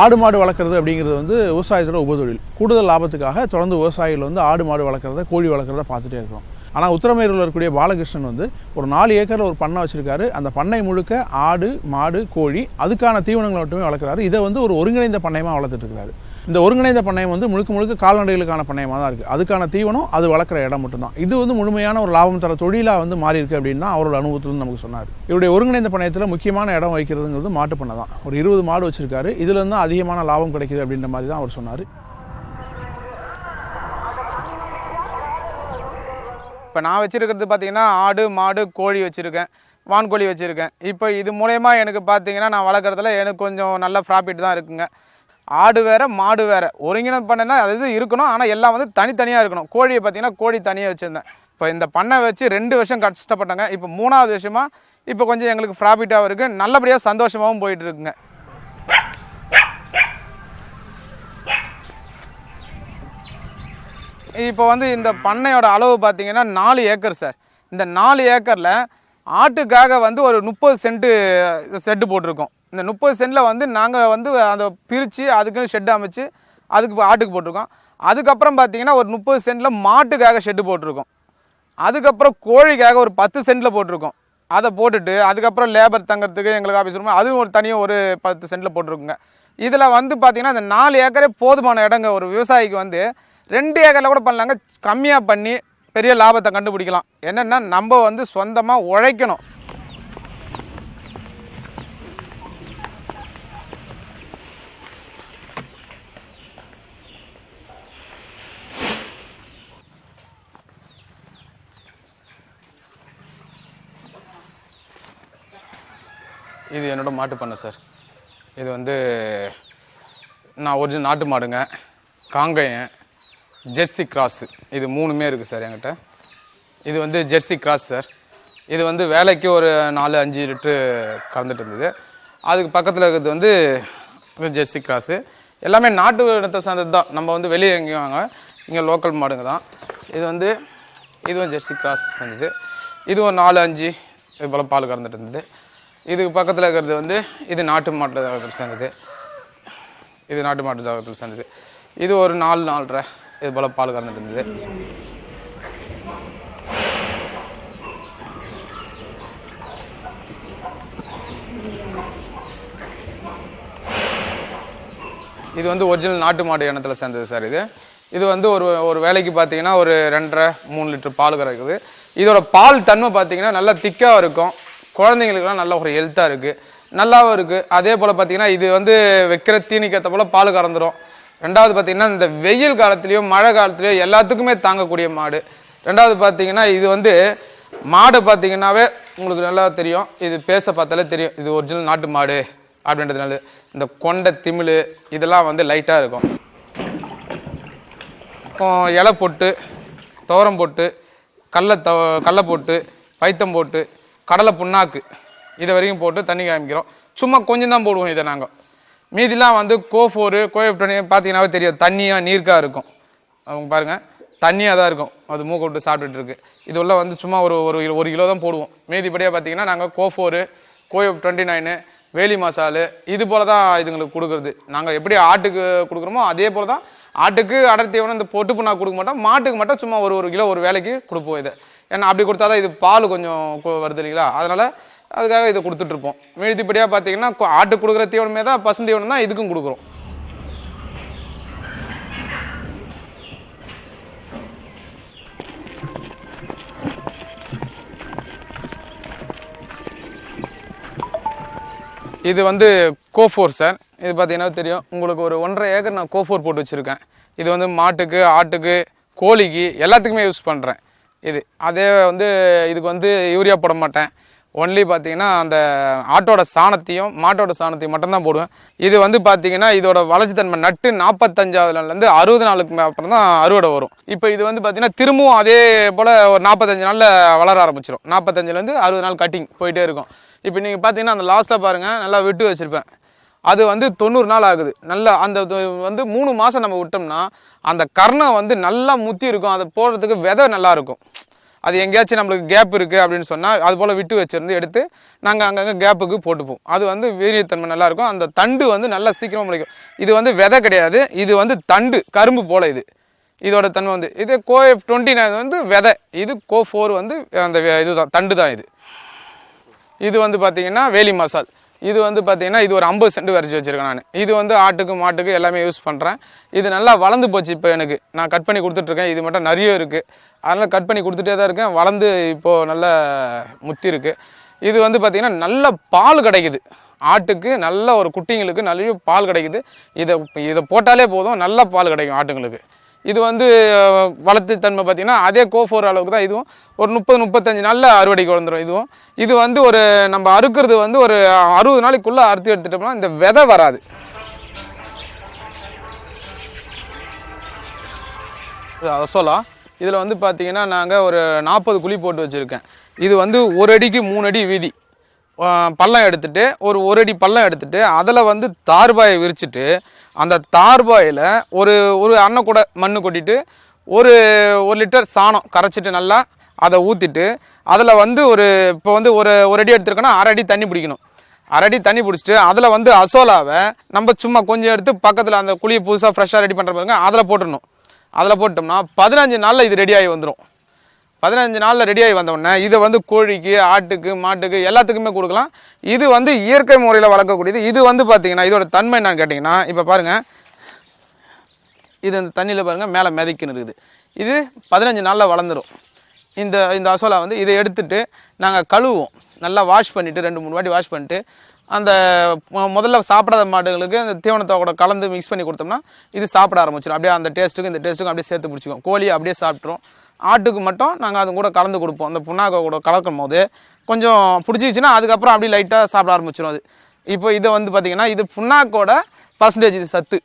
ஆடு மாடு வளர்க்குறது அப்படிங்கிறது வந்து விவசாயத்தோட உபதொழில். கூடுதல் லாபத்துக்காக தொடர்ந்து விவசாயிகள் வந்து ஆடு மாடு வளர்க்குறத கோழி வளர்க்குறத பார்த்துட்டே இருக்கிறோம். ஆனால் உத்தரமேரூரில் இருக்கக்கூடிய பாலகிருஷ்ணன் வந்து ஒரு நாலு ஏக்கரில் ஒரு பண்ணை வச்சுருக்காரு. அந்த பண்ணை முழுக்க ஆடு மாடு கோழி அதுக்கான தீவனங்களை மட்டுமே வளர்க்குறாரு. இதை வந்து ஒரு ஒருங்கிணைந்த பண்ணையமாக வளர்த்துட்ருக்காரு இந்த ஒருங்கிணைந்த பண்ணையம் வந்து முழுக்க முழுக்க கால்நடைகளுக்கான பண்ணையமாக தான் இருக்குது அதுக்கான தீவனம் அது வளர்க்குற இடம் மட்டும்தான். இது வந்து முழுமையான ஒரு லாபம் தர தொழிலாக வந்து மாறி இருக்குது அப்படின்னு தான் அவரோட அனுபவத்திலிருந்து நமக்கு சொன்னார். இவருடைய ஒருங்கிணைந்த பண்ணையத்தில் முக்கியமான இடம் வைக்கிறதுங்கிறது மாட்டு பண்ணை தான். ஒரு இருபது மாடு வச்சிருக்காரு. இதுலேருந்து அதிகமான லாபம் கிடைக்குது அப்படின்ற மாதிரி தான் அவர் சொன்னார். இப்போ நான் வச்சுருக்கிறது பார்த்தீங்கன்னா ஆடு மாடு கோழி வச்சுருக்கேன். வான்கோழி வச்சுருக்கேன். இப்போ இது மூலயமா எனக்கு பார்த்தீங்கன்னா நான் வளர்க்குறதுல எனக்கு கொஞ்சம் நல்ல ப்ராஃபிட் தான் இருக்குங்க. ஆடு வேற மாடு வேற. ஒருங்கிணைப்பு பண்ணைனா அது இது இருக்கணும். ஆனால் எல்லாம் வந்து தனித்தனியாக இருக்கணும். கோழியை பார்த்தீங்கன்னா கோழி தனியாக வச்சுருந்தேன். இப்போ இந்த பண்ணை வச்சு ரெண்டு வருஷம் கஷ்டப்பட்டாங்க. இப்போ மூணாவது வருஷமா இப்போ கொஞ்சம் எங்களுக்கு ப்ராஃபிட்டாகவும் இருக்குது நல்லபடியாக சந்தோஷமாகவும் போயிட்டு இருக்குங்க. இப்போ வந்து இந்த பண்ணையோட அளவு பார்த்தீங்கன்னா நாலு ஏக்கர் சார். இந்த நாலு ஏக்கரில் ஆட்டுக்காக வந்து ஒரு முப்பது சென்ட்டு செட்டு போட்டிருக்கோம். இந்த முப்பது சென்டில் வந்து நாங்கள் வந்து அதை பிரித்து அதுக்குன்னு ஷெட் அமைச்சு அதுக்கு ஆட்டுக்கு போட்டிருக்கோம். அதுக்கப்புறம் பார்த்தீங்கன்னா ஒரு முப்பது சென்டில் மாட்டுக்காக ஷெட்டு போட்டிருக்கோம். அதுக்கப்புறம் கோழிக்காக ஒரு பத்து சென்டில் போட்டிருக்கோம். அதை போட்டுட்டு அதுக்கப்புறம் லேபர் தங்கிறதுக்கு எங்களுக்கு ஆஃபீஸ் ரூம் அதுவும் ஒரு தனியாக ஒரு பத்து சென்ட்டில் போட்டிருக்குங்க. இதில் வந்து பார்த்திங்கன்னா இந்த நாலு ஏக்கரே போதுமான இடங்க ஒரு விவசாயிக்கு வந்து ரெண்டு ஏக்கரில் கூட பண்ணலாங்க. கம்மியாக பண்ணி பெரிய லாபத்தை கண்டுபிடிக்கலாம். என்னென்னா நம்ம வந்து சொந்தமாக உழைக்கணும். இது என்னோடய மாட்டு பண்ணை சார். இது வந்து நான் ஒரிஜினல் நாட்டு மாடுங்க. Kangayam jersey cross. இது மூணுமே இருக்குது சார் என்கிட்ட. இது வந்து ஜெர்சி கிராஸ் சார். இது வந்து வேலைக்கு ஒரு நாலு அஞ்சு லிட்ரு கறந்துட்டு இருந்தது. அதுக்கு பக்கத்தில் இருக்கிறது வந்து ஜெர்சி கிராஸு. எல்லாமே நாட்டு இனத்தை சார்ந்தது தான். நம்ம வந்து வெளியே எங்கேயும் வாங்க இங்கே லோக்கல் மாடுங்க தான். இது வந்து இதுவும் ஜெர்சி கிராஸ் சேர்ந்தது. இதுவும் நாலு அஞ்சு இது போல் பால் கறந்துட்டு இருந்தது. இதுக்கு பக்கத்தில் இருக்கிறது வந்து இது நாட்டு மாட்டு ஜாகத்தில் சேர்ந்தது. இது நாட்டு மாட்டு ஜாகத்தில் சேர்ந்தது. இது ஒரு நாலு நாலரை. இது போல் பால் கறந்துட்டு இருந்தது. இது வந்து ஒரிஜினல் நாட்டு மாடு இனத்தில் சேர்ந்தது சார் இது. இது வந்து ஒரு ஒரு வேலைக்கு பார்த்தீங்கன்னா ஒரு ரெண்டரை மூணு லிட்டர் பால் கறக்குது. இதோட பால் தன்மை பார்த்தீங்கன்னா நல்லா திக்காக இருக்கும். குழந்தைங்களுக்குலாம் நல்ல ஒரு ஹெல்த்தாக இருக்குது நல்லாவும் இருக்குது அதே போல் பார்த்திங்கன்னா இது வந்து வைக்கிற தீனிக்கேற்ற போல் பால் கறந்துடும் ரெண்டாவது பார்த்திங்கன்னா இந்த வெயில் காலத்துலேயும் மழை காலத்துலேயும் எல்லாத்துக்குமே தாங்கக்கூடிய மாடு. ரெண்டாவது பார்த்திங்கன்னா இது வந்து மாடு பார்த்தீங்கன்னாவே உங்களுக்கு நல்லா தெரியும். இது பேச பார்த்தாலே தெரியும். இது ஒரிஜினல் நாட்டு மாடு அப்படின்றதுனால. இந்த கொண்டை திமிழ் இதெல்லாம் வந்து லைட்டாக இருக்கும். இலை போட்டு துவரம் போட்டு கடலை த கடல போட்டு பைத்தம் போட்டு கடலை புண்ணாக்கு. இதை வரைக்கும் போட்டு தண்ணி காமிக்கிறோம். சும்மா கொஞ்சம் தான் போடுவோம் இதை நாங்கள் மீதிலாம் வந்து கோஃபோரு கோயப்டனி பார்த்தீங்கன்னாவே தெரியும். தண்ணியாக நீர்க்காக இருக்கும். அவங்க பாருங்கள் தண்ணியாக தான் இருக்கும். அது மூக்க விட்டு சாப்பிட்டுட்டு இருக்கு. இது உள்ள வந்து சும்மா ஒரு ஒரு ஒரு கிலோ தான் போடுவோம். மீதிப்படியாக பார்த்தீங்கன்னா நாங்கள் கோஃபோரு கோயப் டுவெண்ட்டி நைனு வேலி மசாலு இது போல் தான் இதுங்களுக்கு கொடுக்குறது. நாங்கள் எப்படி ஆட்டுக்கு கொடுக்குறோமோ அதே போல் தான் ஆட்டுக்கு அடர் தீவனம் இந்த பொட்டு புண்ணா கொடுக்க மாட்டோம். மாட்டுக்கு மட்டும் சும்மா ஒரு ஒரு கிலோ ஒரு வேலைக்கு கொடுப்போம் இதை. ஏன்னா அப்படி கொடுத்தா தான் இது பால் கொஞ்சம் வருது இல்லைங்களா? அதனால் அதுக்காக இதை கொடுத்துட்ருப்போம். மீழ்த்திப்படியாக பார்த்தீங்கன்னா ஆட்டுக்கு கொடுக்குற தீவனமே தான் பசுந்தீவனம் தான் இதுக்கும் கொடுக்குறோம். இது வந்து கோஃபோர் சார். இது பார்த்தீங்கன்னா தெரியும். உங்களுக்கு ஒரு ஒன்றரை ஏக்கர் நான் கோஃபோர் போட்டு வச்சுருக்கேன். இது வந்து மாட்டுக்கு ஆட்டுக்கு கோழிக்கு எல்லாத்துக்குமே யூஸ் பண்ணுறேன் இது அதே வந்து இதுக்கு வந்து யூரியா போட மாட்டேன். ஒன்லி பார்த்தீங்கன்னா அந்த ஆட்டோட சாணத்தையும் மாட்டோட சாணத்தையும் மட்டும்தான் போடுவேன். இது வந்து பார்த்தீங்கன்னா இதோட வளர்ச்சித்தன்மை நட்டு நாற்பத்தஞ்சாவது நாள்லேருந்து அறுபது நாளுக்கு மே- அப்புறம் தான் அறுவடை வரும். இப்போ இது வந்து பார்த்தீங்கன்னா திரும்பவும் அதே போல் ஒரு நாற்பத்தஞ்சு நாளில் வளர ஆரம்பிச்சிடும் நாற்பத்தஞ்சுலேருந்து அறுபது நாள் கட்டிங் போயிட்டே இருக்கும். இப்போ நீங்கள் பார்த்தீங்கன்னா அந்த லாஸ்ட்டில் பாருங்கள் நல்லா விட்டு வச்சுருப்பேன். அது வந்து தொண்ணூறு நாள் ஆகுது. நல்லா அந்த வந்து மூணு மாதம் நம்ம விட்டோம்னா அந்த கர்ணம் வந்து நல்லா முத்தி இருக்கும். அதை போடுறதுக்கு விதை நல்லா இருக்கும். அது எங்கேயாச்சும் நம்மளுக்கு கேப் இருக்குது அப்படின்னு சொன்னால் அது போல் விட்டு வச்சுருந்து எடுத்து நாங்கள் அங்கங்கே கேப்புக்கு போட்டுப்போம். அது வந்து வீரியத்தன்மை நல்லாயிருக்கும் அந்த தண்டு வந்து நல்லா சீக்கிரமாக முளைக்கும். இது வந்து விதை கிடையாது. இது வந்து தண்டு கரும்பு போல் இது. இதோட தன்மை வந்து இது கோ எஃப் டுவெண்ட்டி நைன் வந்து விதை. இது கோ ஃபோர் வந்து அந்த இதுதான் தண்டு தான் இது. இது வந்து பார்த்திங்கன்னா வேலி மசால். இது வந்து பார்த்திங்கன்னா இது ஒரு ஐம்பது சென்ட் வரைச்சி வச்சிருக்கேன் நான். இது வந்து ஆட்டுக்கு மாட்டுக்கு எல்லாமே யூஸ் பண்ணுறேன் இது நல்லா வளர்ந்து போச்சு இப்போ எனக்கு. நான் கட் பண்ணி கொடுத்துட்ருக்கேன். இது மட்டும் நிறைய இருக்குது அதனால் கட் பண்ணி கொடுத்துட்டே தான் இருக்கேன். வளர்ந்து இப்போது நல்ல முத்தி இருக்குது இது வந்து பார்த்திங்கன்னா நல்ல பால் கிடைக்குது. ஆட்டுக்கு நல்ல ஒரு குட்டிங்களுக்கு நல்ல பால் கிடைக்குது. இதை இதை போட்டாலே போதும். நல்ல பால் கிடைக்கும் ஆட்டுங்களுக்கு. இது வந்து வளர்த்து தன்மை பார்த்தீங்கன்னா அதே கோஃபோர் அளவுக்கு தான் இதுவும். ஒரு முப்பது முப்பத்தஞ்சு நாளில் அறுவடைக்கு வந்துடும் இதுவும். இது வந்து ஒரு நம்ம அறுக்கிறது வந்து ஒரு அறுபது நாளைக்குள்ளே அறுத்து எடுத்துட்டோம்னா இந்த விதை வராது. அசோலா இதில் வந்து பார்த்திங்கன்னா நாங்கள் ஒரு நாற்பது குழி போட்டு வச்சுருக்கேன். இது வந்து ஒரு அடிக்கு மூணு அடி வீதி. பள்ளம் எடுத்துகிட்டு ஒரு ஒரு அடி பள்ளம் எடுத்துகிட்டு அதில் வந்து தார்பாயை விரிச்சிட்டு அந்த தார்பாயில் ஒரு ஒரு அன்ன கூட மண்ணு கொட்டிட்டு ஒரு ஒரு லிட்டர் சாணம் கரைச்சிட்டு நல்லா அதை ஊற்றிட்டு அதில் வந்து ஒரு இப்போ வந்து ஒரு ஒரு அடி எடுத்துருக்கோன்னா அரை அடி தண்ணி பிடிக்கணும். அரை அடி தண்ணி பிடிச்சிட்டு அதில் வந்து அசோலாவை நம்ம சும்மா கொஞ்சம் எடுத்து பக்கத்தில் அந்த குழியை புதுசாக ஃப்ரெஷ்ஷாக ரெடி பண்ணுற பாருங்க அதில் போட்டுடணும் அதில் போட்டோம்னா பதினஞ்சு நாளில் இது ரெடி ஆகி வந்துடும் பதினஞ்சு நாளில் ரெடி ஆகி இதை வந்து கோழிக்கு ஆட்டுக்கு மாட்டுக்கு எல்லாத்துக்குமே கொடுக்கலாம். இது வந்து இயற்கை முறையில் வளர்க்கக்கூடியது. இது வந்து பார்த்தீங்கன்னா இதோட தன்மை என்னன்னு கேட்டிங்கன்னா இப்போ பாருங்கள் இது அந்த தண்ணியில் பாருங்கள் மேலே மிதக்கின்னு இருக்குது. இது பதினஞ்சு நாளில் வளர்ந்துடும் இந்த இந்த அசோலா வந்து இதை எடுத்துட்டு நாங்கள் கழுவுவோம். நல்லா வாஷ் பண்ணிவிட்டு ரெண்டு மூணு வாட்டி வாஷ் பண்ணிட்டு அந்த முதல்ல சாப்பிடாத மாடுகளுக்கு அந்த தீவனத்தை கூட கலந்து மிக்ஸ் பண்ணி கொடுத்தோம்னா இது சாப்பிட ஆரம்பிச்சிடும் அப்படியே அந்த டேஸ்ட்டுக்கும் இந்த டேஸ்ட்டுக்கும் அப்படியே சேர்த்து பிடிச்சிக்கும். கோழி அப்படியே சாப்பிட்ரும் ஆட்டுக்கு மட்டும் நாங்கள் அது கூட கலந்து கொடுப்போம். அந்த புண்ணாக்கை கூட கலக்கும் போது கொஞ்சம் பிடிச்சிச்சுன்னா அதுக்கப்புறம் அப்படியே லைட்டாக சாப்பிட ஆரம்பிச்சிடும் அது. இப்போ இதை வந்து பார்த்திங்கன்னா இது புண்ணாக்கோட பர்சன்டேஜ் இது சத்து.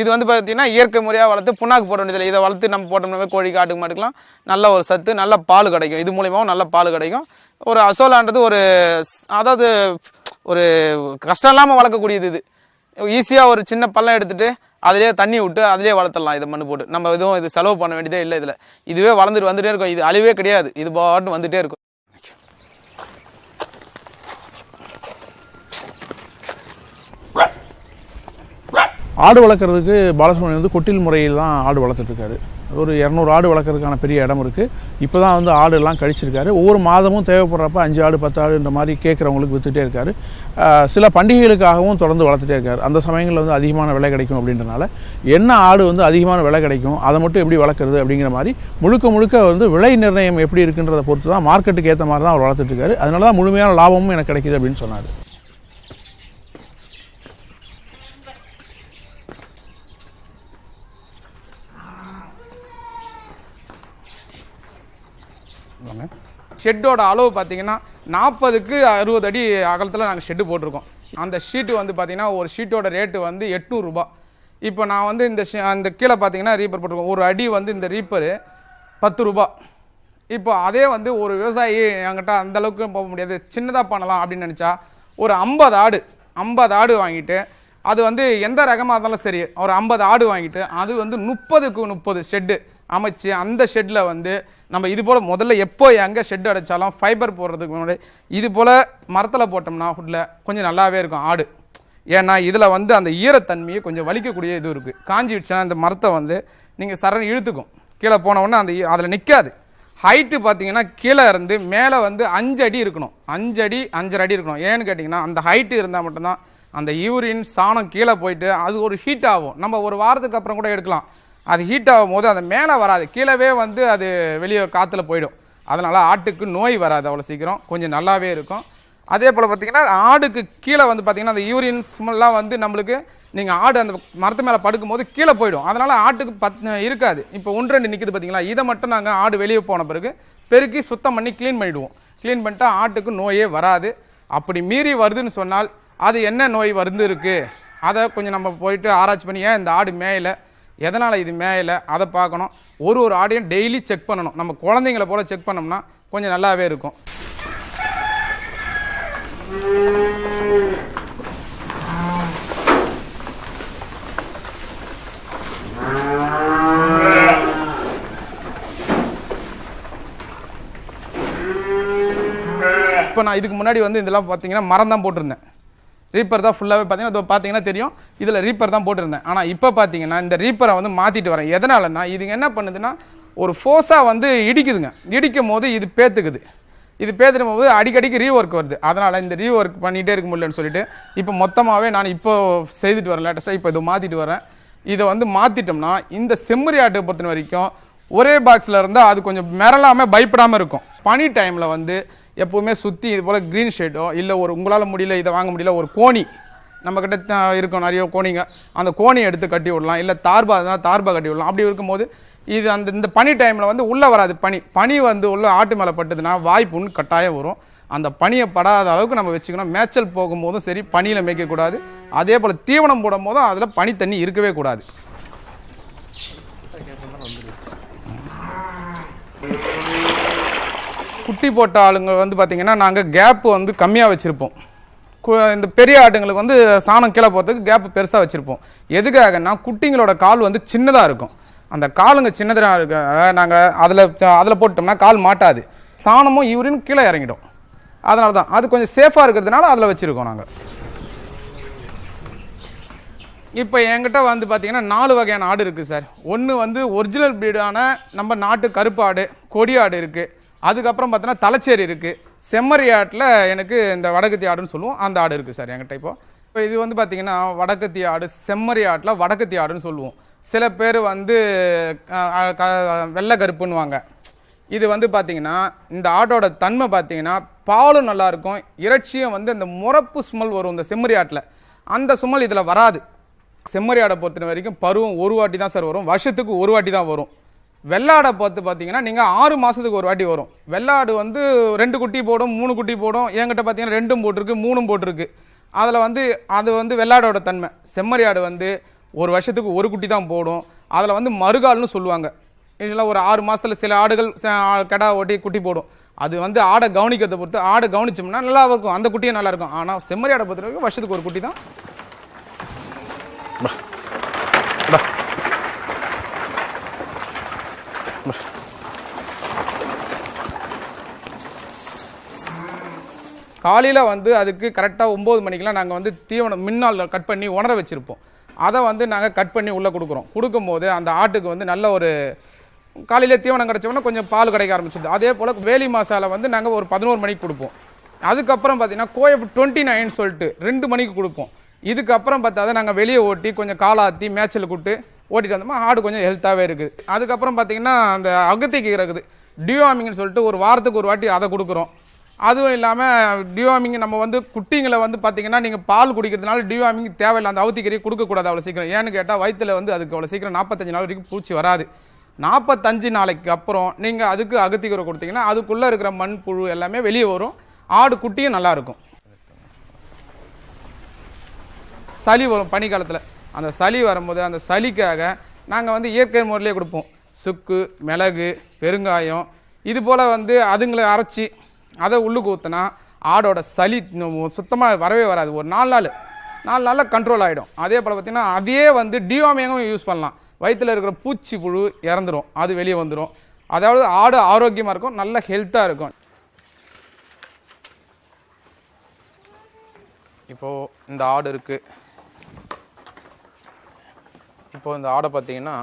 இது வந்து பார்த்தீங்கன்னா இயற்கை முறையாக வளர்த்து புண்ணாக்கு போட வேண்டியதில்லை. இதை வளர்த்து நம்ம போட்டோம்னாவே கோழி காட்டுக்கு மாட்டுக்கலாம் நல்ல ஒரு சத்து நல்ல பால் கிடைக்கும். இது மூலியமாகவும் நல்ல பால் கிடைக்கும். ஒரு அசோலான்றது ஒரு அதாவது ஒரு கஷ்டம் இல்லாமல் வளர்க்கக்கூடியது இது. ஈஸியாக ஒரு சின்ன பள்ளம் எடுத்துகிட்டு அதிலே தண்ணி விட்டு அதிலே வளர்த்துடலாம். இதை மண்ணு போட்டு. நம்ம எதுவும் இது செலவு பண்ண வேண்டியதே இல்லை இதில். இதுவே வளர்ந்துட்டு வந்துகிட்டே இருக்கும். இது அழிவே கிடையாது. இது பாட்டு வந்துகிட்டே இருக்கும். ஆடு வளர்க்குறதுக்கு பாலசுப்ரமணியம் வந்து கொட்டில் முறையில் தான் ஆடு வளர்த்துட்ருக்காரு. ஒரு இரநூறு ஆடு வளர்க்குறதுக்கான பெரிய இடம் இருக்குது இப்போ தான் வந்து ஆடு எல்லாம் கழிச்சிருக்காரு. ஒவ்வொரு மாதமும் தேவைப்படுறப்ப அஞ்சு ஆடு பத்து ஆடு இந்த மாதிரி கேட்குறவங்களுக்கு விற்றுட்டே இருக்காரு. சில பண்டிகைகளுக்காகவும் தொடர்ந்து வளர்த்துட்டே இருக்காரு. அந்த சமயங்களில் வந்து அதிகமான விலை கிடைக்கும் அப்படின்றனால என்ன ஆடு வந்து அதிகமான விலை கிடைக்கும் அதை மட்டும் எப்படி வளர்க்குறது அப்படிங்கிற மாதிரி முழுக்க முழுக்க வந்து விலை நிர்ணயம் எப்படி இருக்குன்றதை பொறுத்து தான் மார்க்கெட்டுக்கு ஏற்ற மாதிரி தான் அவர் வளர்த்துட்டு இருக்காரு அதனால தான் முழுமையான லாபமும் எனக்கு கிடைக்கிது அப்படின்னு சொன்னார். ஷெட்டோட அளவு பார்த்தீங்கன்னா நாற்பதுக்கு அறுபது அடி அகலத்தில் நாங்கள் ஷெட்டு போட்டிருக்கோம். அந்த ஷீட்டு வந்து பார்த்தீங்கன்னா ஒரு ஷீட்டோட ரேட்டு வந்து எட்நூறுரூபா இப்போ நான் வந்து இந்த ஷி- அந்த கீழே பார்த்தீங்கன்னா ரீப்பர் போட்டிருக்கோம். ஒரு அடி வந்து இந்த ரீப்பரு பத்து ரூபா இப்போ அதே வந்து ஒரு விவசாயி என்கிட்ட அந்தளவுக்கு போக முடியாது. சின்னதாக பண்ணலாம் அப்படின்னு நினச்சா ஒரு ஐம்பது ஆடு ஐம்பது ஆடு வாங்கிட்டு அது வந்து எந்த ரகமாக இருந்தாலும் சரி ஒரு ஐம்பது ஆடு வாங்கிட்டு அது வந்து முப்பதுக்கு முப்பது ஷெட்டு அமைச்சு அந்த ஷெட்டில் வந்து நம்ம இது போல் முதல்ல எப்போ எங்கே ஷெட் அடைச்சாலும் ஃபைபர் போடுறதுக்கு முன்னாடி இது போல் மரத்தில் போட்டோம்னா ஃபுட்டில் கொஞ்சம் நல்லாவே இருக்கும் ஆடு. ஏன்னா இதில் வந்து அந்த ஈரத்தன்மையை கொஞ்சம் வலிக்கக்கூடிய இது இருக்குது காஞ்சி அந்த இந்த மரத்தை வந்து நீங்கள் சரண் இழுத்துக்கும். கீழே போனவுடனே அந்த அதில் நிற்காது ஹைட்டு பார்த்தீங்கன்னா கீழே இருந்து மேலே வந்து அஞ்சு அடி இருக்கணும். அஞ்சு அடி அஞ்சரை அடி இருக்கணும். ஏன்னு கேட்டிங்கன்னா அந்த ஹைட்டு இருந்தால் மட்டும்தான் அந்த யூரின் சாணம் கீழே போயிட்டு அது ஒரு ஹீட் ஆகும். நம்ம ஒரு வாரத்துக்கு அப்புறம் கூட எடுக்கலாம். அது ஹீட் ஆகும் போது அது மேலே வராது. கீழவே வந்து அது வெளியே காற்றுல போயிடும். அதனால் ஆட்டுக்கு நோய் வராது அவ்வளோ சீக்கிரம். கொஞ்சம் நல்லாவே இருக்கும். அதே போல் பார்த்தீங்கன்னா ஆடுக்கு கீழே வந்து பார்த்தீங்கன்னா அந்த யூரின் ஸ்மெல்லாம் வந்து நம்மளுக்கு நீங்கள் ஆடு அந்த மரத்து மேலே படுக்கும்போது கீழே போயிடும். அதனால் ஆட்டுக்கு பத் இருக்காது. இப்போ ஒன்று ரெண்டு நிற்கிது பார்த்தீங்களா? இதை மட்டும் நாங்கள் ஆடு வெளியே போன பிறகு பெருக்கி சுத்தம் பண்ணி க்ளீன் பண்ணிவிடுவோம் க்ளீன் பண்ணிட்டா ஆட்டுக்கு நோயே வராது. அப்படி மீறி வருதுன்னு சொன்னால் அது என்ன நோய் வருது இருக்குது அதை கொஞ்சம் நம்ம போயிட்டு ஆராய்ச்சி பண்ணி ஏன் இந்த ஆடு மேலே எதனால் இது மேலே? அதை பார்க்கணும். ஒரு ஒரு ஆடியோ டெய்லி செக் பண்ணணும். நம்ம குழந்தைங்கள போல் செக் பண்ணோம்னா கொஞ்சம் நல்லாவே இருக்கும். இப்போ நான் இதுக்கு முன்னாடி வந்து இதெல்லாம் பார்த்தீங்கன்னா மரம் தான் போட்டிருந்தேன். ரீப்பர் தான் ஃபுல்லாகவே பார்த்தீங்கன்னா இதோ பார்த்தீங்கன்னா தெரியும். இதில் ரீப்பர் தான் போட்டிருந்தேன். ஆனால் இப்போ பார்த்தீங்கன்னா இந்த ரீப்பரை வந்து மாற்றிட்டு வரேன். எதனாலன்னா இதுங்க என்ன பண்ணுதுன்னா ஒரு ஃபோர்ஸாக வந்து இடிக்குதுங்க. இடிக்கும் போது இது பேத்துக்குது. இது பேத்துடும் போது அடிக்கடிக்கு ரீஒர்க் வருது. அதனால் இந்த ரீஒர்க் பண்ணிகிட்டே இருக்க முடியலன்னு சொல்லிட்டு இப்போ மொத்தமாகவே நான் இப்போ செய்துட்டு வரேன் லேட்டஸ்ட்டாக இப்போ இதை மாற்றிட்டு வரேன். இதை வந்து மாற்றிட்டோம்னா இந்த செம்மறி ஆட்டை பொறுத்த வரைக்கும் ஒரே பாக்ஸில் இருந்தால் அது கொஞ்சம் மிரளாமல் பயப்படாமல் இருக்கும். பனி டைமில் வந்து எப்போவுமே சுற்றி இது போல் க்ரீன் ஷேடோ இல்லை ஒரு உங்களால் முடியல இதை வாங்க முடியல ஒரு கோணி. நம்மக்கிட்ட இருக்கும் நிறைய கோணிங்க. அந்த கோணியை எடுத்து கட்டி விடலாம் இல்லை தார்பா இருந்தால் தார்பா கட்டி விடலாம். அப்படி இருக்கும்போது இது அந்த இந்த பனி டைமில் வந்து உள்ளே வராது பனி. பனி வந்து உள்ளே ஆட்டு மேலே பட்டுதுன்னா வாய்ப்புன்னு கட்டாயம் வரும். அந்த பனியை படாத அளவுக்கு நம்ம வச்சுக்கணும். மேய்ச்சல் போகும்போதும் சரி பனியில் மேய்க்கக்கூடாது. அதே போல் தீவனம் போடும் போதும் அதில் பனி தண்ணி இருக்கவே கூடாது. குட்டி போட்ட ஆளுங்க வந்து பார்த்தீங்கன்னா நாங்கள் கேப்பு வந்து கம்மியாக வச்சுருப்போம். இந்த பெரிய ஆட்டுங்களுக்கு வந்து சாணம் கீழே போகிறதுக்கு கேப்பு பெருசாக வச்சுருப்போம். எதுக்காகன்னா குட்டிங்களோட கால் வந்து சின்னதாக இருக்கும். அந்த காலுங்க சின்னதாக இருக்க நாங்கள் அதில் அதில் போட்டோம்னா கால் மாட்டாது. சாணமும் யூரின் கீழே இறங்கிடும். அதனால தான் அது கொஞ்சம் சேஃபாக இருக்கிறதுனால அதில் வச்சுருக்கோம் நாங்கள் இப்போ என்கிட்ட வந்து பார்த்தீங்கன்னா நாலு வகையான ஆடு இருக்குது சார். ஒன்று வந்து ஒரிஜினல் ப்ரீடான நம்ம நாட்டு கருப்பாடு கொடி ஆடு இருக்குது அதுக்கப்புறம் பார்த்தீங்கன்னா தலைச்சேரி இருக்குது செம்மறி ஆட்டில் எனக்கு இந்த வடகத்தி ஆடுன்னு சொல்லுவோம். அந்த ஆடு இருக்குது சார் என்கிட்ட இப்போ. இப்போ இது வந்து பார்த்தீங்கன்னா வடக்கத்தி ஆடு செம்மறி ஆட்டில் வடக்கத்தி ஆடுன்னு சொல்லுவோம். சில பேர் வந்து வெள்ளை கருப்புன்னுவாங்க. இது வந்து பார்த்தீங்கன்னா இந்த ஆட்டோட தன்மை பார்த்தீங்கன்னா பாலும் நல்லாயிருக்கும் இறைச்சியும் வந்து இந்த முறப்பு சுமல் வரும் இந்த செம்மறி ஆட்டில். அந்த சுமல் இதில் வராது. செம்மறி ஆடை பொறுத்த வரைக்கும் பருவம் ஒரு வாட்டி தான் சார் வரும். வருஷத்துக்கு ஒரு வாட்டி தான் வரும். வெள்ளாடை பார்த்து பார்த்தீங்கன்னா நீங்கள் ஆறு மாதத்துக்கு ஒரு வாட்டி வரும். வெள்ளாடு வந்து ரெண்டு குட்டி போடும் மூணு குட்டி போடும். என்கிட்ட பார்த்தீங்கன்னா ரெண்டும் போட்டிருக்கு மூணும் போட்டிருக்கு. அதில் வந்து அது வந்து வெள்ளாடோட தன்மை. செம்மறி ஆடு வந்து ஒரு வருஷத்துக்கு ஒரு குட்டி தான் போடும். அதில் வந்து மறுகால்னு சொல்லுவாங்க. இதில் ஒரு ஆறு மாதத்தில் சில ஆடுகள் கெடா ஓட்டி குட்டி போடும். அது வந்து ஆடை கவனிக்கிறத பொறுத்து ஆடை கவனிச்சோம்னா நல்லா இருக்கும். அந்த குட்டியும் நல்லா இருக்கும். ஆனால் செம்மறி ஆடை பொறுத்த வரைக்கும் வருஷத்துக்கு ஒரு குட்டி தான். காலையில் வந்து அதுக்கு கரெக்டாக ஒம்பது மணிக்கெலாம் நாங்கள் வந்து தீவனம் மின்னால் கட் பண்ணி உணர வச்சுருப்போம். அதை வந்து நாங்கள் கட் பண்ணி உள்ளே கொடுக்குறோம். கொடுக்கும்போது அந்த ஆட்டுக்கு வந்து நல்ல ஒரு காலையில் தீவனம் கிடச்சோன்னா கொஞ்சம் பால் கிடைக்க ஆரம்பிச்சிது. அதே போல் வேலி மசாலா வந்து நாங்கள் ஒரு பதினோரு மணிக்கு கொடுப்போம். அதுக்கப்புறம் பார்த்தீங்கன்னா கோயப் டுவெண்ட்டி நைன் சொல்லிட்டு ரெண்டு மணிக்கு கொடுப்போம். இதுக்கப்புறம் பார்த்தா நாங்கள் வெளியே ஓட்டி கொஞ்சம் காலாத்தி மேய்ச்சல் கூட்டு ஓட்டிட்டு வந்தோமா ஆடு கொஞ்சம் ஹெல்த்தாகவே இருக்குது. அதுக்கப்புறம் பார்த்தீங்கன்னா அந்த அகத்திக்கு இருக்குது. டியோமிங்னு சொல்லிட்டு ஒரு வாரத்துக்கு ஒரு வாட்டி அதை கொடுக்குறோம். அதுவும் இல்லாமல் டிவாமிங் நம்ம வந்து குட்டிங்களை வந்து பார்த்தீங்கன்னா நீங்கள் பால் குடிக்கிறதுனால டிவாமிங் தேவையில்லை அந்த அவுத்திக்கறியை கொடுக்கக்கூடாது அவ்வளோ சீக்கிரம். ஏன்னு கேட்டால் வயிற்றில் வந்து அதுக்கு அவ்வளோ சீக்கிரம் நாற்பத்தஞ்சு நாள் வரைக்கும் பூச்சி வராது. நாற்பத்தஞ்சு நாளைக்கு அப்புறம் நீங்கள் அதுக்கு அகத்திக்கரை கொடுத்தீங்கன்னா அதுக்குள்ளே இருக்கிற மண் புழு எல்லாமே வெளியே வரும். ஆடு குட்டியும் நல்லாயிருக்கும் சளி வரும் பனிக்காலத்தில். அந்த சளி வரும்போது அந்த சளிக்காக நாங்கள் வந்து இயற்கை முறையிலே கொடுப்போம். சுக்கு மிளகு பெருங்காயம். இது போல் வந்து அதுங்களை அரைச்சி அதை உள்ளுக்கு ஊற்றினா ஆடோட சளி சுத்தமாக வரவே வராது. ஒரு நாலு நாள். நாலு நாளில் கண்ட்ரோல் ஆகிடும் அதே போல் பார்த்திங்கன்னா அதே வந்து டிவாமியங்கும் யூஸ் பண்ணலாம். வயிற்றில் இருக்கிற பூச்சி புழு இறந்துடும் அது வெளியே வந்துடும் அதாவது ஆடு ஆரோக்கியமாக இருக்கும் நல்ல ஹெல்த்தாக இருக்கும். இப்போது இந்த ஆடு இருக்குது இப்போ இந்த ஆடை பார்த்தீங்கன்னா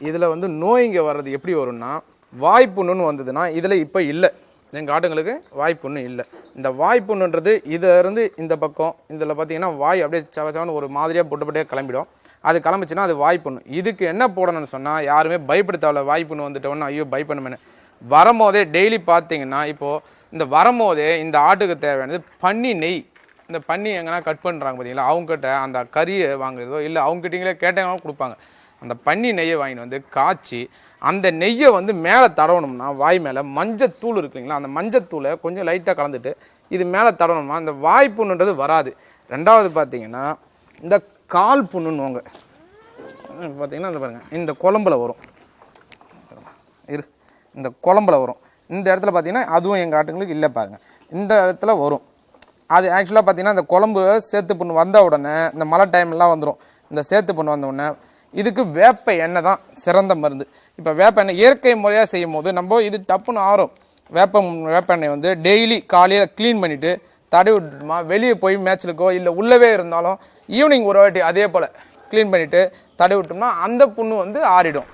இதில் வந்து நோய்ங்க வர்றது எப்படி வரும்னா வாய்ப்புண்ணுன்னு வந்ததுன்னா இதில் இப்போ இல்லை. எங்கள் ஆட்டுங்களுக்கு வாய்ப்புண்ணு இல்லை. இந்த வாய்ப்புண்ணுன்றது இதிலிருந்து இந்த பக்கம் இதில் பார்த்தீங்கன்னா வாய் அப்படியே சவச்சவன்னு ஒரு மாதிரியாக பொட்டு கிளம்பிடும். அது கிளம்பிச்சுன்னா அது வாய்ப்புண்ணு. இதுக்கு என்ன போடணும்னு சொன்னால் யாருமே பயப்பட தேவையில்ல வாய்ப்புண்ணு வந்துட்டோன்னு ஐயோ பயப்படணுமே வரும்போதே டெய்லி பார்த்தீங்கன்னா இப்போது இந்த வரும்போதே இந்த ஆட்டுக்கு தேவையானது பன்னி நெய். இந்த பன்னி எங்கன்னா கட் பண்ணுறாங்க பார்த்தீங்களா அவங்ககிட்ட அந்த கறியை வாங்குறதோ இல்லை அவங்ககிட்டங்களே கேட்டாங்களும் கொடுப்பாங்க. அந்த பன்னி நெய்யை வாங்கிட்டு வந்து காய்ச்சி அந்த நெய்யை வந்து மேலே தடவணும்னா வாய் மேலே மஞ்சத்தூள் இருக்கு இல்லைங்களா? அந்த மஞ்சத்தூளை கொஞ்சம் லைட்டாக கலந்துட்டு இது மேலே தடவணும்னா அந்த வாய் புண்ணுன்றது வராது. ரெண்டாவது பார்த்தீங்கன்னா இந்த கால் புண்ணுன்னுவாங்க. பார்த்தீங்கன்னா இந்த பாருங்கள் இந்த குழம்புல வரும். இரு இந்த குழம்புல வரும். இந்த இடத்துல பார்த்தீங்கன்னா அதுவும் எங்கள் ஆட்டுங்களுக்கு இல்லை பாருங்கள் இந்த இடத்துல வரும். அது ஆக்சுவலாக பார்த்தீங்கன்னா இந்த குழம்பு சேத்து புண்ணு வந்த உடனே இந்த மழை டைம்லாம் வந்துடும் இந்த சேத்து புண்ணு வந்த உடனே இதுக்கு வேப்ப எண்ணெய் தான் சிறந்த மருந்து. இப்போ வேப்ப எண்ணெய் இயற்கை முறையாக செய்யும் போது நம்ம இது டப்புன்னு ஆறும். வேப்பம் வேப்பெண்ணெய் வந்து டெய்லி காலையில் க்ளீன் பண்ணிவிட்டு தடவி விட்டுட்டோமா வெளியே போய் மேட்ச்சிலுக்கோ இல்லை உள்ளவே இருந்தாலும் ஈவினிங் ஒரு வாட்டி அதே போல் க்ளீன் பண்ணிவிட்டு தடவி விட்டோம்னா அந்த புண்ணு வந்து ஆறிடும்.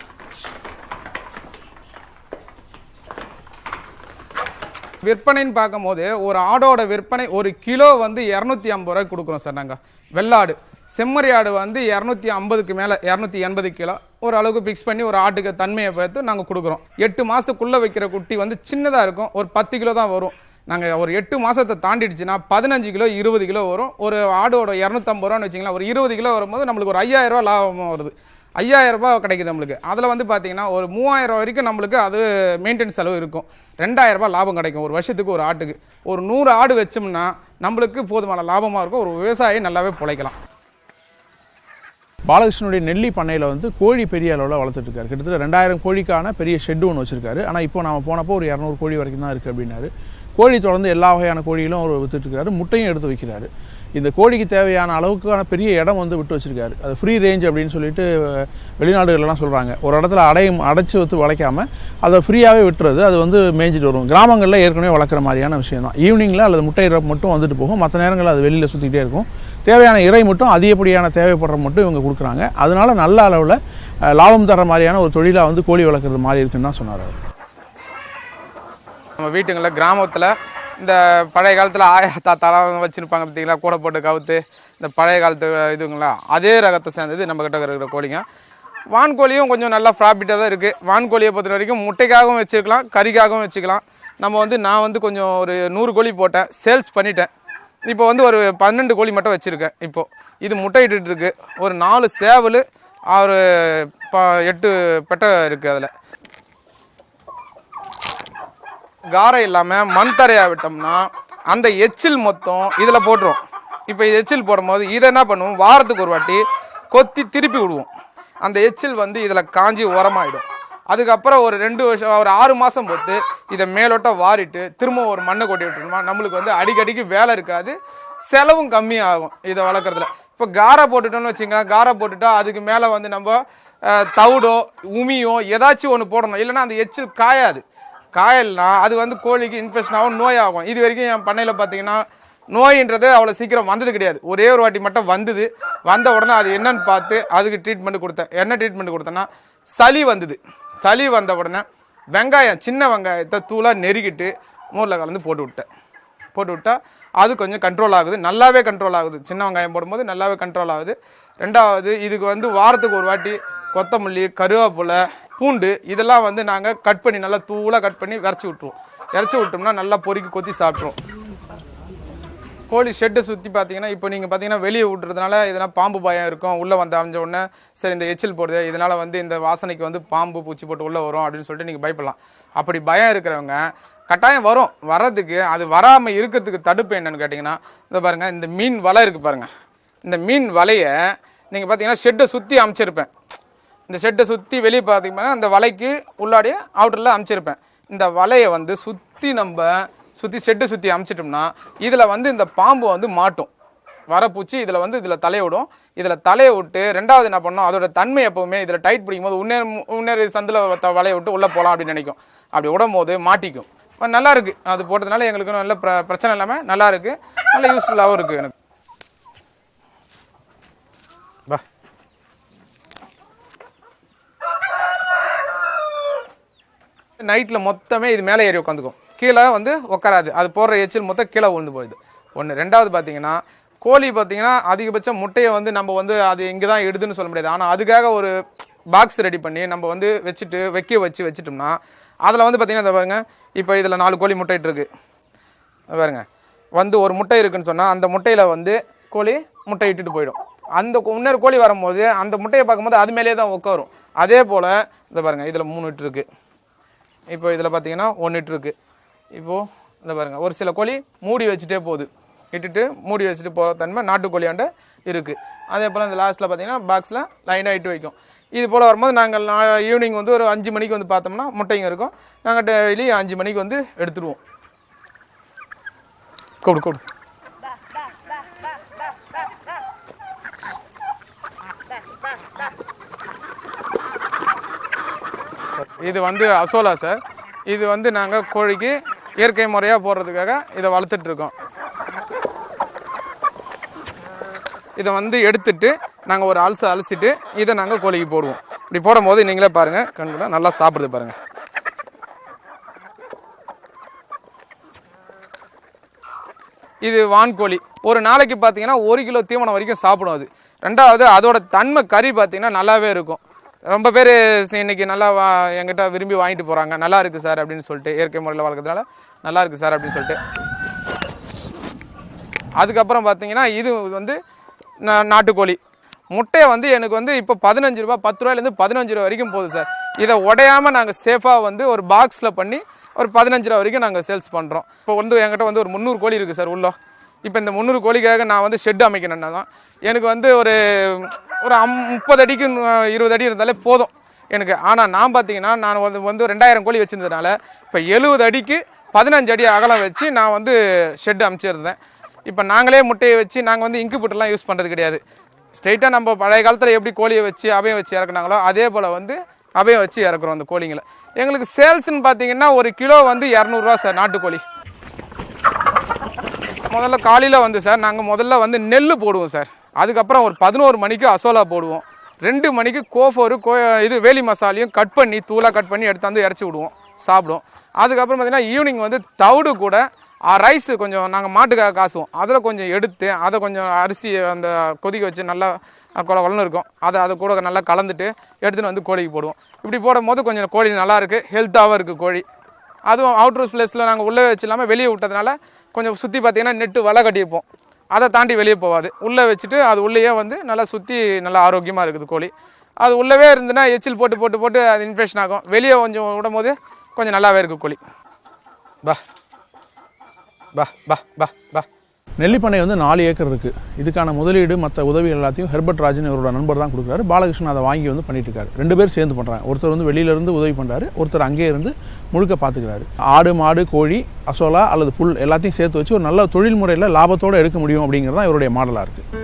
விற்பனைன்னு பார்க்கும்போது ஒரு ஆடோட விற்பனை ஒரு கிலோ வந்து இரநூத்தி ஐம்பது ரூபாய்க்கு கொடுக்குறோம் சார் நாங்கள் வெள்ளாடு. செம்மறி ஆடு வந்து இரநூத்தி ஐம்பதுக்கு மேலே இரநூத்தி எண்பது கிலோ. ஒரு அளவுக்கு ஃபிக்ஸ் பண்ணி ஒரு ஆட்டுக்கு தன்மையை பார்த்து நாங்கள் கொடுக்குறோம். எட்டு மாதத்துக்குள்ளே வைக்கிற குட்டி வந்து சின்னதாக இருக்கும். ஒரு பத்து கிலோ தான் வரும். நாங்கள் ஒரு எட்டு மாதத்தை தாண்டிடுச்சுன்னா பதினஞ்சு கிலோ இருபது கிலோ வரும். ஒரு ஆடோட இரநூத்தம்பது ரூபான்னு வச்சிங்களேன் ஒரு இருபது கிலோ வரும்போது நம்மளுக்கு ஒரு ஐயாயிரம் ரூபா லாபம் வருது. ஐயாயிரம் ரூபாய் கிடைக்குது நம்மளுக்கு. அதில் வந்து பார்த்தீங்கன்னா ஒரு மூவாயிரம் வரைக்கும் நம்மளுக்கு அது மெயின்டெனன்ஸ் செலவு இருக்கும். ரெண்டாயிரம் ரூபாய் லாபம் கிடைக்கும். ஒரு வருஷத்துக்கு ஒரு ஆட்டுக்கு. ஒரு நூறு ஆடு வச்சோம்னா நம்மளுக்கு போதுமான லாபமாக இருக்கும். ஒரு விவசாயி நல்லாவே பிழைக்கலாம். பாலகிருஷ்ணனுடைய நெல்லி பண்ணையில் வந்து கோழி பெரிய அளவில் வளர்த்துட்டு இருக்காரு. கிட்டத்தட்ட ரெண்டாயிரம் கோழிக்கான பெரிய ஷெட்டு ஒன்று வச்சிருக்காரு. ஆனால் இப்போ நம்ம போனப்போ ஒரு இரநூறு கோழி வரைக்கும் தான் இருக்குது அப்படின்னாரு. கோழி தொடர்ந்து எல்லா வகையான கோழிகளும் அவர் வித்துட்டு இருக்காரு. முட்டையும் எடுத்து வைக்கிறாரு. இந்த கோழிக்கு தேவையான அளவுக்கான பெரிய இடம் வந்து விட்டு வச்சுருக்காரு. அது ஃப்ரீ ரேஞ்ச் அப்படின்னு சொல்லிட்டு வெளிநாடுகள்லாம் சொல்கிறாங்க ஒரு இடத்துல அடையும் அடைச்சி வச்சு வளைக்காமல் அதை ஃப்ரீயாகவே விட்டுறது அது வந்து மேய்ஞ்சிட்டு வரும். கிராமங்களில் ஏற்கனவே வளர்க்குற மாதிரியான விஷயம் தான். ஈவினிங்கில் அல்லது முட்டை இறை மட்டும் வந்துட்டு போகும். மற்ற நேரங்களில் அது வெளியில் சுற்றிக்கிட்டே இருக்கும். தேவையான இறை மட்டும் அதிகப்படியான தேவைப்படுற மட்டும் இவங்க கொடுக்குறாங்க. அதனால் நல்ல அளவில் லாபம் தர மாதிரியான ஒரு தொழிலாக வந்து கோழி வளர்க்குறது மாதிரி இருக்குன்னு தான் சொன்னார் அவர். நம்ம வீட்டுங்களில் கிராமத்தில் இந்த பழைய காலத்தில் ஆயா தாத்தாலாம் வச்சுருப்பாங்க பார்த்தீங்களா? கூடை போட்டு கவுத்து இந்த பழைய காலத்து இதுங்களா? அதே ரகத்தை சேர்ந்தது நம்மக்கிட்ட இருக்கிற கோழிங்க. வான்கோழியும் கொஞ்சம் நல்லா ப்ராஃபிட்டாக தான் இருக்குது வான்கோழியை பொறுத்த வரைக்கும் முட்டைக்காகவும் வச்சுக்கலாம் கறிக்காகவும் வச்சுக்கலாம். நம்ம வந்து நான் வந்து கொஞ்சம் ஒரு நூறு கோழி போட்டேன் சேல்ஸ் பண்ணிட்டேன். இப்போ வந்து ஒரு பன்னெண்டு கோழி மட்டும் வச்சுருக்கேன் இப்போது இது முட்டையிட்டு இருக்கு. ஒரு நாலு சேவல் ஒரு ப எட்டு பெட்டை இருக்குது அதில். காரம் இல்லாமல் மண் தரையாக விட்டோம்னா அந்த எச்சில் மொத்தம் இதில் போட்டுரும். இப்போ இது எச்சில் போடும்போது இதை என்ன பண்ணுவோம்? வாரத்துக்கு ஒரு வாட்டி கொத்தி திருப்பி விடுவோம். அந்த எச்சில் வந்து இதில் காஞ்சி உரமாயிடும் அதுக்கப்புறம் ஒரு ரெண்டு வருஷம் ஒரு ஆறு மாதம் பொறுத்து இதை மேலோட்டம் வாரிட்டு திரும்ப ஒரு மண்ணை கொட்டி விட்டுருமா நம்மளுக்கு வந்து அடிக்கடிக்கு வேலை இருக்காது. செலவும் கம்மியாகும் இதை வளர்க்குறதுல. இப்போ காரை போட்டுட்டோம்னு வச்சுக்கோங்க. காரை போட்டுட்டா அதுக்கு மேலே வந்து நம்ம தவிடோ உமியோ ஏதாச்சும் ஒன்று போடணும். இல்லைன்னா அந்த எச்சில் காயாது. காயல்னா அது வந்து கோழிக்கு இன்ஃபெக்ஷன் ஆகும் நோயாகும். இது வரைக்கும் என் பண்ணையில் பார்த்தீங்கன்னா நோயின்றது அவ்வளோ சீக்கிரம் வந்தது கிடையாது. ஒரே ஒரு வாட்டி மட்டும் வந்தது. வந்த உடனே அது என்னன்னு பார்த்து அதுக்கு ட்ரீட்மெண்ட் கொடுத்தேன். என்ன ட்ரீட்மெண்ட் கொடுத்தேன்னா சளி வந்தது. சளி வந்த உடனே வெங்காயம் சின்ன வெங்காயத்தை தூளாக நெருக்கிட்டு மோரில் கலந்து போட்டு விட்டேன். போட்டு விட்டா அது கொஞ்சம் கண்ட்ரோல் ஆகுது. நல்லாவே கண்ட்ரோல் ஆகுது. சின்ன வெங்காயம் போடும்போது நல்லாவே கண்ட்ரோல் ஆகுது. ரெண்டாவது இதுக்கு வந்து வாரத்துக்கு ஒரு வாட்டி கொத்தமல்லி கருவேப்பிலை பூண்டு இதெல்லாம் வந்து நாங்கள் கட் பண்ணி நல்லா தூளாக கட் பண்ணி விரைச்சி விட்ருவோம் இறச்சி விட்டோம்னா நல்லா பொறுக்கி கொத்தி சாப்பிட்ருவோம் கோழி ஷெட்டை சுற்றி பார்த்தீங்கன்னா இப்போ நீங்கள் பார்த்தீங்கன்னா வெளியே விட்டுறதுனால எதனா பாம்பு பயம் இருக்கும். உள்ளே வந்து அமைஞ்ச உடனே சரி இந்த எச்சில் போடுது. இதனால் வந்து இந்த வாசனைக்கு வந்து பாம்பு பூச்சி போட்டு உள்ளே வரும் அப்படின்னு சொல்லிட்டு நீங்கள் பயப்படலாம். அப்படி பயம் இருக்கிறவங்க கட்டாயம் வரும். வர்றதுக்கு அது வராமல் இருக்கிறதுக்கு தடுப்பு என்னன்னு கேட்டிங்கன்னா இந்த பாருங்கள் இந்த மீன் வலை இருக்குது பாருங்கள் இந்த மீன் வலையை நீங்கள் பார்த்தீங்கன்னா ஷெட்டை சுற்றி அமைச்சிருப்பேன். இந்த ஷெட்டை சுற்றி வெளியே பார்த்தீங்கன்னா அந்த வலைக்கு உள்ளாடியே அவுட்டரில் அமைச்சிருப்பேன். இந்த வலையை வந்து சுற்றி நம்ம சுற்றி ஷெட்டை சுற்றி அமைச்சிட்டோம்னா இதில் வந்து இந்த பாம்பு வந்து மாட்டும். வரப்பூச்சி இதில் வந்து இதில் தலையை விடும். இதில் தலையை விட்டு ரெண்டாவது என்ன பண்ணோம் அதோட தன்மை எப்போவுமே இதில் டைட் பிடிக்கும் போது உன்னே உன்னேர் சந்தில் வலையை விட்டு உள்ளே போகலாம் அப்படின்னு நினைக்கும். அப்படி விடும் போது மாட்டிக்கும் நல்லா இருக்குது அது போட்டதுனால எங்களுக்கு நல்ல பிர- பிரச்சனை இல்லாமல் நல்லா இருக்குது நல்ல யூஸ்ஃபுல்லாகவும் இருக்குது எனக்கு பா நைட்டில் மொத்தமே இது மேலே ஏறி உட்காந்துக்கும் கீழே வந்து உட்காராது அது போடுற எச்சில் மொத்தம் கீழே விழுந்து போயிடுது. ஒன்று ரெண்டாவது பார்த்தீங்கன்னா கோழி பார்த்தீங்கன்னா அதிகபட்சம் முட்டையை வந்து நம்ம வந்து அது இங்கே தான் எடுதுன்னு சொல்ல முடியாது. ஆனால் அதுக்காக ஒரு பாக்ஸ் ரெடி பண்ணி நம்ம வந்து வச்சுட்டு வைக்க வச்சு வச்சுட்டோம்னா அதில் வந்து பார்த்திங்கன்னா இதை பாருங்க. இப்போ இதில் நாலு கோழி முட்டைட்டு இருக்கு. பாருங்கள் பாருங்க. வந்து ஒரு முட்டை இருக்குன்னு சொன்னால் அந்த முட்டையில் வந்து கோழி முட்டை இட்டுட்டு போயிடும். அந்த இன்னொரு கோழி வரும்போது அந்த முட்டையை பார்க்கும்போது அது மேலே தான் உட்காரும் அதே போல் இதை பாருங்க. இதில் மூணு இட்டு இருக்குது இப்போ இதில் பார்த்தீங்கன்னா ஒன்று இருக்குது இப்போது இந்த பாருங்கள் ஒரு சில கோழி மூடி வச்சுட்டே போகுது. இட்டுட்டு மூடி வச்சுட்டு போகிற தன்மை நாட்டுக்கோழியாண்ட இருக்குது அதே போல் இந்த லாஸ்ட்டில் பார்த்தீங்கன்னா பாக்ஸில் லைனாக இட்டு வைக்கும். இது போல் வரும்போது நாங்கள் ஈவினிங் வந்து ஒரு அஞ்சு மணிக்கு வந்து பார்த்தோம்னா முட்டைங்க இருக்கும். நாங்கள் டெய்லி அஞ்சு மணிக்கு வந்து எடுத்துருவோம். கூப்பிடு கூப்பிடு இது வந்து அசோலா சார். இது வந்து நாங்கள் கோழிக்கு இயற்கை முறையாக போடுறதுக்காக இதை வளர்த்துட்டு இருக்கோம் இதை வந்து எடுத்துட்டு நாங்கள் ஒரு அலசு அலசிட்டு இதை நாங்கள் கோழிக்கு போடுவோம். இப்படி போடும்போது நீங்களே பாருங்கள் கண்ணுல நல்லா சாப்பிடுது பாருங்கள் இது வான்கோழி ஒரு நாளைக்கு பார்த்தீங்கன்னா ஒரு கிலோ தீவனம் வரைக்கும் சாப்பிடும் அது. ரெண்டாவது அதோட தன்மை கறி பார்த்தீங்கன்னா நல்லாவே இருக்கும். ரொம்ப பேர் இன்றைக்கி நல்லா வா எங்கிட்ட விரும்பி வாங்கிட்டு போகிறாங்க நல்லா இருக்குது சார் அப்படின்னு சொல்லிட்டு இயற்கை முறையில் வளர்க்குறதுனால நல்லா இருக்குது சார் அப்படின்னு சொல்லிட்டு. அதுக்கப்புறம் பார்த்தீங்கன்னா இது வந்து நான் நாட்டுக்கோழி. முட்டையை வந்து எனக்கு வந்து இப்போ பதினஞ்சு ரூபா பத்து ரூபாயிலேருந்து பதினஞ்சு ரூபா வரைக்கும் போகுது சார். இதை உடையாமல் நாங்கள் சேஃபாக வந்து ஒரு பாக்ஸில் பண்ணி ஒரு பதினஞ்சு ரூபா வரைக்கும் நாங்கள் சேல்ஸ் பண்ணுறோம் இப்போ வந்து என்கிட்ட வந்து ஒரு முந்நூறு கோழி இருக்குது சார் உள்ளே. இப்போ இந்த முந்நூறு கோழிக்காக நான் வந்து ஷெட் அமைக்கணும்னா தான். எனக்கு வந்து ஒரு ஒரு அம் முப்பது அடிக்கு இருபது அடி இருந்தாலே போதும் எனக்கு. ஆனால் நான் பார்த்தீங்கன்னா நான் வந்து வந்து ரெண்டாயிரம் கோழி வச்சுருந்ததுனால இப்போ எழுபது அடிக்கு பதினஞ்சு அடி அகலம் வச்சு நான் வந்து ஷெட் அமைச்சிருந்தேன். இப்போ நாங்களே முட்டையை வச்சு நாங்கள் வந்து இன்குபேட்டர்லாம் யூஸ் பண்ணுறது கிடையாது. ஸ்ட்ரெயிட்டாக நம்ம பழைய காலத்தில் எப்படி கோழியை வச்சு அபயம் வச்சு இறக்குனாங்களோ அதே போல் வந்து அபயம் வச்சு இறக்குறோம் அந்த கோழிங்களை. எங்களுக்கு சேல்ஸ்னு பார்த்தீங்கன்னா ஒரு கிலோ வந்து இரநூறுவா சார் நாட்டுக்கோழி. முதல்ல காலையில் வந்து சார் நாங்கள் முதல்ல வந்து நெல் போடுவோம் சார். அதுக்கப்புறம் ஒரு பதினோரு மணிக்கு அசோலா போடுவோம். ரெண்டு மணிக்கு கோஃபோரு கோ இது வேலி மசாலையும் கட் பண்ணி தூளாக கட் பண்ணி எடுத்தாந்து இறச்சி விடுவோம். சாப்பிடுவோம். அதுக்கப்புறம் பார்த்தீங்கன்னா ஈவினிங் வந்து தவிடு கூட ரைஸ் கொஞ்சம் நாங்கள் மாட்டுக்காக காசுவோம். அதில் கொஞ்சம் எடுத்து அதை கொஞ்சம் அரிசி அந்த கொதிக்க வச்சு நல்லா கொல கொலன்னு இருக்கும். அதை அதை கூட நல்லா கலந்துட்டு எடுத்துன்னு வந்து கோழிக்கு போடுவோம். இப்படி போடும்போது கொஞ்சம் கோழி நல்லா இருக்குது ஹெல்த்தாகவும் இருக்குது கோழி. அதுவும் அவுட்ரு பிளேஸில் நாங்கள் உள்ளே வச்சு இல்லாமல் வெளியே விட்டதுனால கொஞ்சம் சுற்றி பார்த்தீங்கன்னா நெட்டு வலை கட்டியிருப்போம். அதை தாண்டி வெளியே போகாது. உள்ளே வச்சுட்டு அது உள்ளேயே வந்து நல்லா சுற்றி நல்லா ஆரோக்கியமாக இருக்குது கோழி. அது உள்ளவே இருந்துன்னா எச்சில் போட்டு போட்டு போட்டு அது இன்ஃபெக்ஷன் ஆகும். வெளியே கொஞ்சம் விடும் போது கொஞ்சம் நல்லாவே இருக்குது கோழி. பா பா. பா பா பா. நெல்லிப்பண்ணை வந்து நாலு ஏக்கர் இருக்குது இதுக்கான முதலீடு மற்ற உதவி எல்லாத்தையும் ஹெர்பர்ட் ராஜன் இவரோட நண்பர் தான் கொடுக்குறாரு. பாலகிருஷ்ணன் அதை வாங்கி வந்து பண்ணிட்டு இருக்காரு. ரெண்டு பேர் சேர்ந்து பண்ணுறாங்க ஒருத்தர் வந்து வெளியிலேருந்து உதவி பண்ணுறாரு ஒருத்தர் அங்கேயே இருந்து முழுக்க பார்த்துக்கிறாரு ஆடு மாடு கோழி அசோலா அல்லது புல் எல்லாத்தையும் சேர்த்து வச்சு ஒரு நல்ல தொழில் முறையில் லாபத்தோடு எடுக்க முடியும் அப்படிங்கிறது தான் இவருடைய மாடலாக இருக்குது